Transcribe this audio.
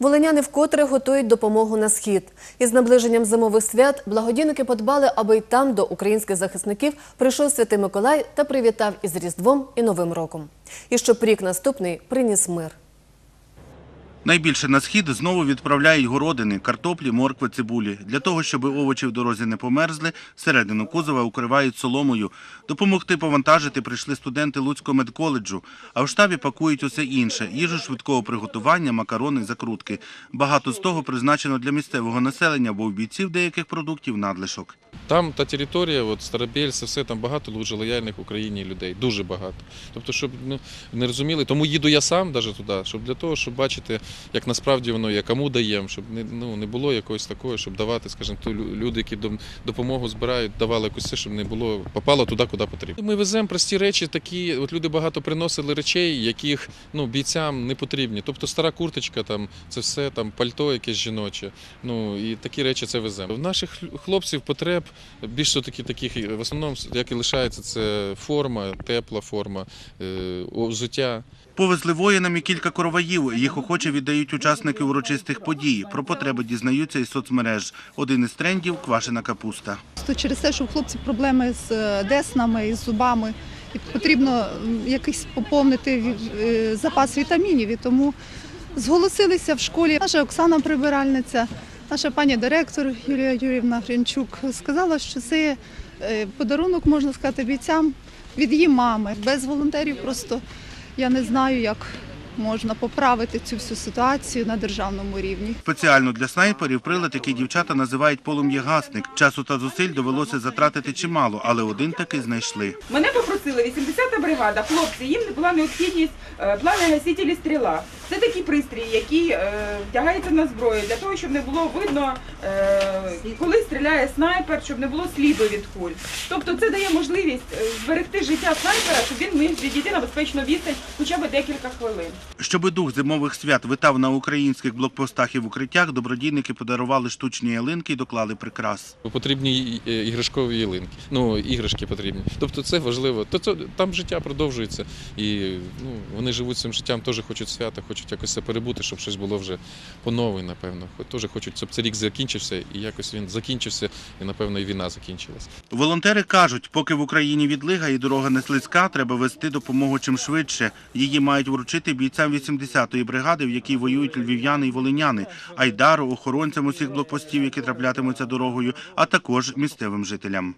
Волиняни вкотре готують допомогу на схід. Із наближенням зимових свят благодійники подбали, аби й там до українських захисників прийшов Святий Миколай та привітав із Різдвом і Новим роком. І щоб рік наступний приніс мир. Найбільше на схід знову відправляють городини, картоплі, моркви, цибулі. Для того, щоб овочі в дорозі не померзли, середину кузова укривають соломою. Допомогти повантажити прийшли студенти Луцького медколеджу, а в штабі пакують усе інше – їжу швидкого приготування, макарони, закрутки. Багато з того призначено для місцевого населення, бо у бійців деяких продуктів надлишок. Там та територія, от Старобільце, все там багато дуже лояльних Україні людей, дуже багато. Тобто, щоб ну, не розуміли, тому їду я сам навіть туди, щоб для того, щоб бачити, як насправді воно є, кому даємо, щоб не, ну, не було якогось такого, щоб давати, скажімо, лю- люди, які допомогу збирають, давали якусь все, щоб не було, попало туди, куди потрібно. Ми веземо прості речі, такі, от люди багато приносили речей, яких ну, бійцям не потрібні. Тобто стара курточка, там, це все, там, пальто якесь жіноче. Ну і такі речі це веземо. В наших хлопців потреб більше такі таких в основному як і лишається це форма, тепла форма, е, взуття. Повезли воїнам і кілька короваїв. Їх охоче віддають учасники урочистих подій. Про потреби дізнаються із соцмереж. Один із трендів – квашена капуста. Через те, що у хлопців проблеми з е, деснами і з зубами, і потрібно якийсь поповнити е, запас вітамінів. І тому зголосилися в школі. Наша Оксана прибиральниця, наша пані директор Юлія Юрівна Гринчук сказала, що це е, подарунок, можна сказати, бійцям від її мами. Без волонтерів просто я не знаю, як можна поправити цю всю ситуацію на державному рівні. Спеціально для снайперів прилад, який дівчата називають полум'ягасник. Часу та зусиль довелося затратити чимало, але один таки знайшли. Мене попросили 80-та бригада, хлопці, їм не була необхідність е, пламя-гасителі стріла. Це такі пристрої, які е, вдягаються на зброю для того, щоб не було видно, е, коли стріляє снайпер, щоб не було сліду від куль. Тобто це дає можливість е, зберегти життя снайпера, щоб він міг відійти на безпечну відстань хоча б декілька хвилин. Щоби дух зимових свят витав на українських блокпостах і в укриттях, добродійники подарували штучні ялинки і доклали прикрас. Потрібні е, іграшкові ялинки. Ну, іграшки потрібні. Тобто це важливо. То це, там життя продовжується. І ну, вони живуть цим життям, теж хочуть свята, хочуть якось це перебути, щоб щось було вже по-нове, напевно. Хо- Теж хочуть, щоб цей рік закінчився, і якось він закінчився, і напевно і війна закінчилась. Волонтери кажуть, поки в Україні відлига і дорога не слизька, треба вести допомогу чим швидше. Її мають вручити бійцям 80-ї бригади, в якій воюють львів'яни і волиняни, айдару, охоронцям усіх блокпостів, які траплятимуться дорогою, а також місцевим жителям.